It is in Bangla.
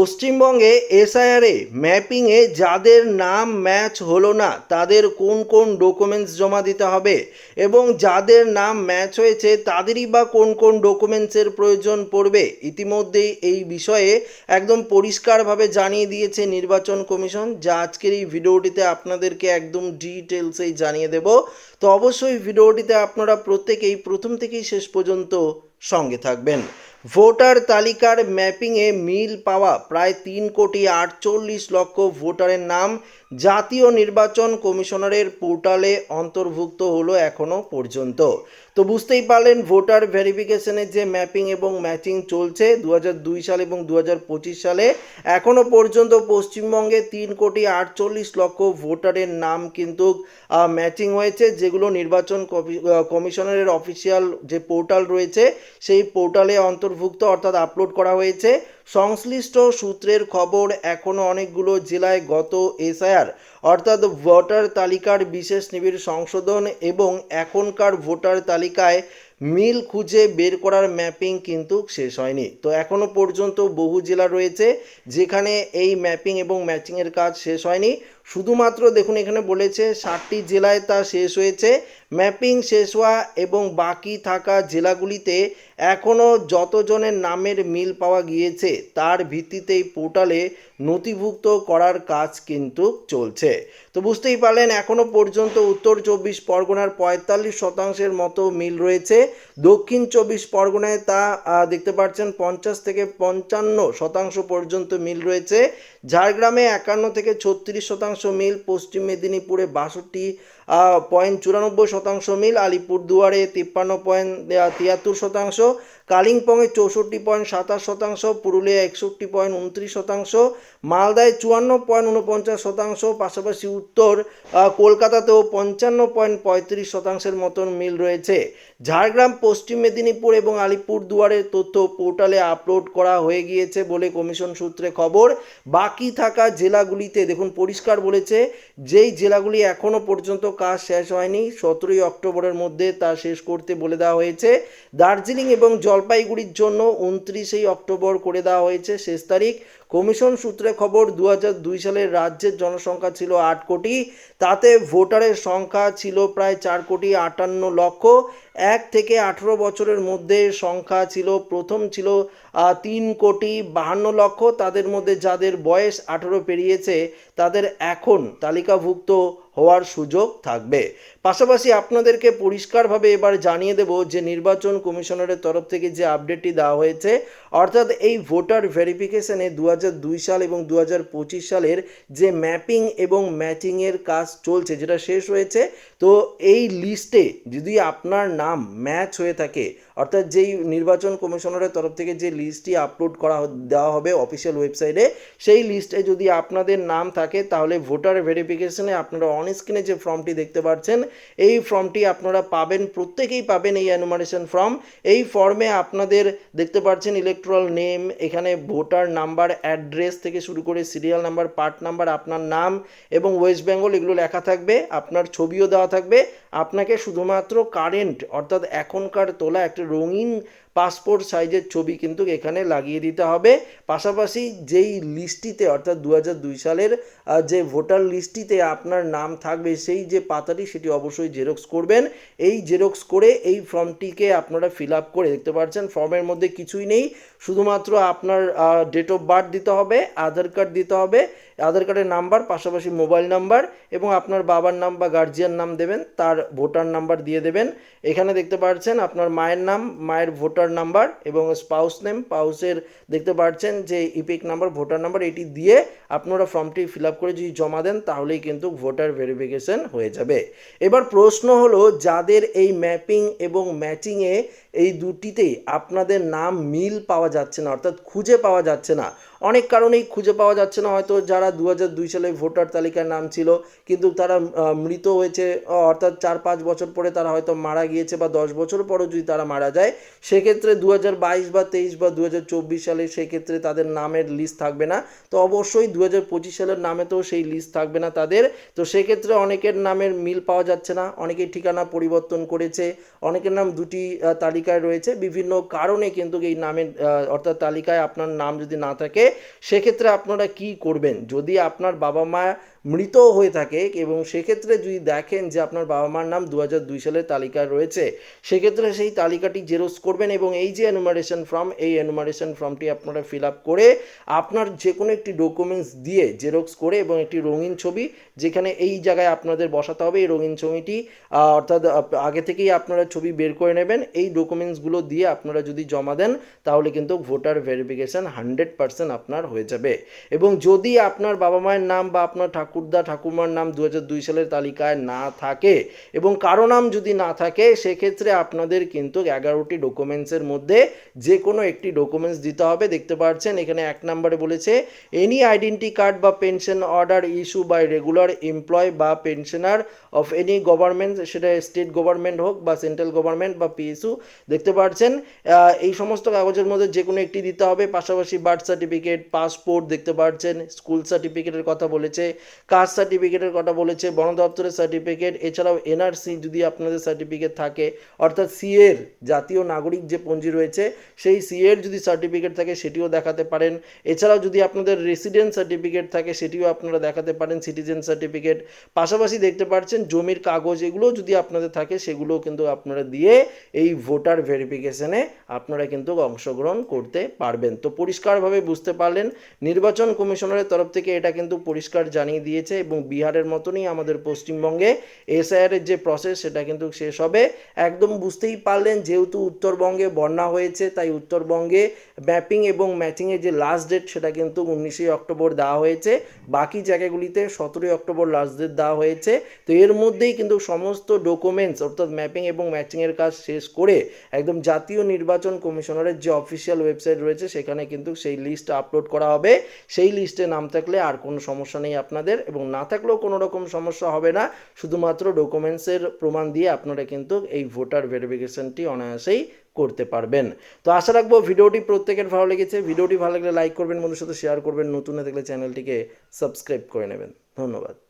পশ্চিমবঙ্গে এসআইআরে ম্যাপিংয়ে যাদের নাম ম্যাচ হলো না, তাদের কোন কোন ডকুমেন্টস জমা দিতে হবে এবং যাদের নাম ম্যাচ হয়েছে, তাদেরই বা কোন কোন ডকুমেন্টসের প্রয়োজন পড়বে? ইতিমধ্যেই এই বিষয়ে একদম পরিষ্কারভাবে জানিয়ে দিয়েছে নির্বাচন কমিশন। যা আজকের এই ভিডিওটিতে আপনাদেরকে একদম ডিটেলসেই জানিয়ে দেব। তো অবশ্যই ভিডিওটিতে আপনারা প্রত্যেকেই প্রথম থেকেই শেষ পর্যন্ত সঙ্গে থাকবেন। ভোটার তালিকার ম্যাপিংয়ে মিল পাওয়া প্রায় তিন কোটি আটচল্লিশ লক্ষ ভোটারের নাম জাতীয় নির্বাচন কমিশনারের পোর্টালে অন্তর্ভুক্ত হলো এখনও পর্যন্ত। তো বুঝতেই পারলেন, ভোটার ভেরিফিকেশনের যে ম্যাপিং এবং ম্যাচিং চলছে দু সাল এবং দু হাজার পঁচিশ সালে এখনও পর্যন্ত পশ্চিমবঙ্গে তিন কোটি আটচল্লিশ লক্ষ ভোটারের নাম কিন্তু ম্যাচিং হয়েছে, যেগুলো নির্বাচন কমি- কমিশনারের অফিসিয়াল যে পোর্টাল রয়েছে, সেই পোর্টালে অন্তর্ভুক্ত অর্থাৎ আপলোড করা হয়েছে। সংশ্লিষ্ট সূত্রের খবর এখনও অনেকগুলো জেলায় গত এসআইআর, অর্থাৎ ভোটার তালিকার বিশেষ নিবিড় সংশোধন এবং এখনকার ভোটার তালিকায় মিল খুঁজে বের করার ম্যাপিং কিন্তু শেষ হয়নি। তো এখনও পর্যন্ত বহু জেলা রয়েছে যেখানে এই ম্যাপিং এবং ম্যাচিংয়ের কাজ শেষ হয়নি। শুধুমাত্র দেখুন, এখানে বলেছে ষাটটি জেলায় তা শেষ হয়েছে। ম্যাপিং শেষ হওয়া এবং বাকি থাকা জেলাগুলিতে এখনও যতজনের নামের মিল পাওয়া গিয়েছে, তার ভিত্তিতেই পোর্টালে নথিভুক্ত করার কাজ কিন্তু চলছে। তো বুঝতেই পারলেন এখনও পর্যন্ত উত্তর চব্বিশ পরগনার পঁয়তাল্লিশ শতাংশের মতো মিল রয়েছে। দক্ষিণ চব্বিশ পরগনায় তা দেখতে পাচ্ছেন, পঞ্চাশ থেকে পঞ্চান্ন শতাংশ পর্যন্ত মিল রয়েছে। ঝাড়গ্রামে একান্ন থেকে ছত্রিশ শতাংশ মিল, পশ্চিম মেদিনীপুরে বাষট্টি পয়েন্ট চুরানব্বই শতাংশ মিল, আলিপুরদুয়ারে তিপ্পান্ন পয়েন্ট তিয়াত্তর শতাংশ, কালিম্পংয়ে চৌষট্টি পয়েন্ট সাতাশ শতাংশ পুরুলিয়া একষট্টি পয়েন্ট উনত্রিশ শতাংশ, মালদায় চুয়ান্ন পয়েন্ট উনপঞ্চাশ শতাংশ, পাশাপাশি উত্তর কলকাতাতেও পঞ্চান্ন পয়েন্ট পঁয়ত্রিশ শতাংশের মতন মিল রয়েছে। ঝাড়গ্রাম, পশ্চিম মেদিনীপুর এবং আলিপুরদুয়ারের তথ্য পোর্টালে আপলোড করা হয়ে গিয়েছে বলে কমিশন সূত্রে খবর। বাকি থাকা জেলাগুলিতে, দেখুন, পরিষ্কার বলেছে, যেই জেলাগুলি এখনও পর্যন্ত কাজ শেষ হয়নি, সতেরোই অক্টোবরের মধ্যে তা শেষ করতে বলে দেওয়া হয়েছে। দার্জিলিং এবং জলপাইগুড়ির জন্য উনত্রিশেই অক্টোবর করে দেওয়া হয়েছে শেষ তারিখ। কমিশন সূত্রে খবর দু দুই সালের রাজ্যের জনসংখ্যা ছিল আট কোটি। তাতে ভোটারের সংখ্যা ছিল প্রায় চার কোটি আটান্ন লক্ষ। এক থেকে আঠেরো বছরের মধ্যে সংখ্যা ছিল, প্রথম ছিল তিন কোটি বাহান্ন লক্ষ। তাদের মধ্যে যাদের বয়স আঠেরো পেরিয়েছে, তাদের এখন তালিকাভুক্ত হওয়ার সুযোগ থাকবে। পাশাপাশি আপনাদেরকে পরিষ্কারভাবে এবার জানিয়ে দেব যে নির্বাচন কমিশনারের তরফ থেকে যে আপডেটটি দেওয়া হয়েছে, অর্থাৎ এই ভোটার ভেরিফিকেশনে দু সাল এবং দু সালের যে ম্যাপিং এবং ম্যাচিংয়ের কাজ চলছে, যেটা শেষ হয়েছে, তো এই লিস্টে যদি আপনার নাম ম্যাচ হয়ে থাকে অর্থাৎ যেই নির্বাচন কমিশনারের তরফ থেকে যে লিস্টটি আপলোড করা দেওয়া হবে অফিসিয়াল ওয়েবসাইটে সেই লিস্টে যদি আপনাদের নাম থাকে, তাহলে ভোটার ভেরিফিকেশনে আপনারা অন স্ক্রিনে যে ফর্মটি দেখতে পাচ্ছেন, এই ফর্মটি আপনারা পাবেন, প্রত্যেকেই পাবেন এই অ্যানুমারেশন ফর্ম এই ফর্মে আপনাদের দেখতে পাচ্ছেন ইলেকট্রাল নেম এখানে ভোটার নাম্বার অ্যাড্রেস থেকে শুরু করে সিরিয়াল নাম্বার পার্ট নাম্বার আপনার নাম এবং ওয়েস্ট বেঙ্গল এগুলো লেখা থাকবে, আপনার ছবিও দেওয়া থাকবে। আপনাকে শুধুমাত্র কারেন্ট অর্থাৎ এখনকার তোলা একটা রঙিন পাসপোর্ট সাইজের ছবি কিন্তু এখানে লাগিয়ে দিতে হবে। পাশাপাশি যেই লিস্টটিতে, অর্থাৎ দু সালের যে ভোটার লিস্টটিতে আপনার নাম থাকবে, সেই যে পাতাটি, সেটি অবশ্যই জেরক্স করবেন। এই জেরক্স করে এই ফর্মটিকে আপনারা ফিল আপ করে দেখতে পাচ্ছেন ফর্মের মধ্যে কিছুই নেই। শুধুমাত্র আপনার ডেট অফ বার্থ দিতে হবে, আধার কার্ড দিতে হবে, আধার কার্ডের নাম্বার, পাশাপাশি মোবাইল নাম্বার এবং আপনার বাবার নাম বা গার্জিয়ান নাম দেবেন, তার ভোটার নাম্বার দিয়ে দেবেন। এখানে দেখতে পাচ্ছেন আপনার মায়ের নাম, মায়ের ভোটার নাম্বার এবং স্পাউস নেম স্পাউসের দেখতে পাচ্ছেন যে ইপিক নাম্বার, ভোটার নাম্বার, এটি দিয়ে আপনারা ফর্মটি ফিল আপ করে যদি জমা দেন, তাহলেই কিন্তু ভোটার ভেরিফিকেশন হয়ে যাবে। এবার প্রশ্ন হলো, যাদের এই ম্যাপিং এবং ম্যাচিংয়ে এই দুটিতেই আপনাদের নাম মিল পাওয়া যাচ্ছে না, অর্থাৎ খুঁজে পাওয়া যাচ্ছে না। অনেক কারণেই খুঁজে পাওয়া যাচ্ছে না, হয়তো যারা দু দুই সালে ভোটার তালিকার নাম ছিল, কিন্তু তারা মৃত হয়েছে অর্থাৎ চার পাঁচ বছর পরে তারা হয়তো মারা গিয়েছে বা দশ বছর পরেও যদি তারা মারা যায়, সেক্ষেত্রে দু বাইশ বা তেইশ বা দু চব্বিশ সালে সেক্ষেত্রে তাদের নামের লিস্ট থাকবে না। তো অবশ্যই দু পঁচিশ সালের নামে তো সেই লিস্ট থাকবে না তাদের। তো সেক্ষেত্রে অনেকের নামের মিল পাওয়া যাচ্ছে না, অনেকেই ঠিকানা পরিবর্তন করেছে, অনেকের নাম দুটি তালিকা তালিকায় রয়েছে, বিভিন্ন কারণে কিন্তু এই নামের অর্থাৎ তালিকায় আপনার নাম যদি না থাকে, সেক্ষেত্রে আপনারা কি করবেন? যদি আপনার বাবা মা মৃত হয়ে থাকে এবং সেক্ষেত্রে যদি দেখেন যে আপনার বাবা মার নাম দু হাজার দুই সালের তালিকায় রয়েছে, সেক্ষেত্রে সেই তালিকাটি জেরক্স করবেন এবং এই যে এনুমারেশন ফর্ম এই এনুমারেশন ফর্মটি আপনারা ফিল আপ করে আপনার যে কোনো একটি ডকুমেন্টস দিয়ে জেরক্স করে এবং একটি রঙিন ছবি যেখানে এই জায়গায় আপনাদের বসাতে হবে, এই রঙিন ছবিটি অর্থাৎ আগে থেকেই আপনারা ছবি বের করে নেবেন, এই ডকুমেন্টসগুলো দিয়ে আপনারা যদি জমা দেন, তাহলে কিন্তু ভোটার ভেরিফিকেশন হান্ড্রেড পার্সেন্ট আপনার হয়ে যাবে। এবং যদি আপনার বাবা মায়ের নাম বা আপনার ঠাকুরদা ঠাকুমার নাম দু দুই সালের তালিকায় না থাকে এবং কারও নাম যদি না থাকে, সেক্ষেত্রে আপনাদের কিন্তু এগারোটি ডকুমেন্টসের মধ্যে যে কোনো একটি ডকুমেন্টস দিতে হবে। দেখতে পাচ্ছেন এখানে এক নম্বরে বলেছে এনি আইডেন্টি কার্ড বা pension order issue by regular employee বা পেনশনার অফ এনি গভর্নমেন্ট সেটা স্টেট গভর্নমেন্ট হোক বা সেন্ট্রাল গভর্নমেন্ট বা পিএসইউ দেখতে পাচ্ছেন এই সমস্ত কাগজের মধ্যে যে কোনো একটি দিতে হবে। পাশাপাশি বার্থ সার্টিফিকেট পাসপোর্ট দেখতে পাচ্ছেন স্কুল সার্টিফিকেটের কথা বলেছে কাস্ট সার্টিফিকেটের কথা বলেছে, বন দপ্তরের সার্টিফিকেট এছাড়াও এনআরসি যদি আপনাদের সার্টিফিকেট থাকে, অর্থাৎ সিএর জাতীয় নাগরিক যে পঞ্জি রয়েছে, সেই সিএর যদি সার্টিফিকেট থাকে, সেটিও দেখাতে পারেন। এছাড়াও যদি আপনাদের রেসিডেন্ট সার্টিফিকেট থাকে, সেটিও আপনারা দেখাতে পারেন সিটিজেন সার্টিফিকেট পাশাপাশি দেখতে পাচ্ছেন জমির কাগজ এগুলো যদি আপনাদের থাকে, সেগুলোও কিন্তু আপনারা দিয়ে এই ভোটার ভেরিফিকেশনে আপনারা কিন্তু অংশগ্রহণ করতে পারবেন। তো পরিষ্কারভাবে বুঝতে পারলেন, নির্বাচন কমিশনারের তরফ থেকে এটা কিন্তু পরিষ্কার জানিয়ে দিয়েছে এবং বিহারের মতনই আমাদের পশ্চিমবঙ্গে এসআইআর এর যে প্রসেস সেটা কিন্তু শেষ হবে। একদম বুঝতেই পারলেন, যেহেতু উত্তরবঙ্গে বন্যা হয়েছে, তাই উত্তরবঙ্গে ম্যাপিং এবং ম্যাচিংয়ের যে লাস্ট ডেট সেটা কিন্তু উনিশে অক্টোবর দেওয়া হয়েছে। বাকি জায়গাগুলিতে সতেরোই অক্টোবর লাস্ট ডেট দেওয়া হয়েছে। তো এর মধ্যেই কিন্তু সমস্ত ডকুমেন্টস অর্থাৎ ম্যাপিং এবং ম্যাচিংয়ের কাজ শেষ করে একদম জাতীয় নির্বাচন কমিশনারের যে অফিসিয়াল ওয়েবসাইট রয়েছে, সেখানে কিন্তু সেই লিস্ট আপলোড করা হবে। সেই লিস্টে নাম থাকলে আর কোনো সমস্যা নেই আপনাদের এবং না থাকলেও কোনো রকম সমস্যা হবে না। শুধুমাত্র ডকুমেন্টসের প্রমাণ দিয়ে আপনারা কিন্তু এই ভোটার ভেরিফিকেশনটি অনায়াসেই করতে পারবেন। তো আশা রাখব ভিডিওটি প্রত্যেকের ভালো লেগেছে। ভিডিওটি ভালো লাগলে লাইক করবেন, বন্ধুর সাথে শেয়ার করবেন। নতুন থাকলে চ্যানেলটিকে সাবস্ক্রাইব করে নেবেন। ধন্যবাদ।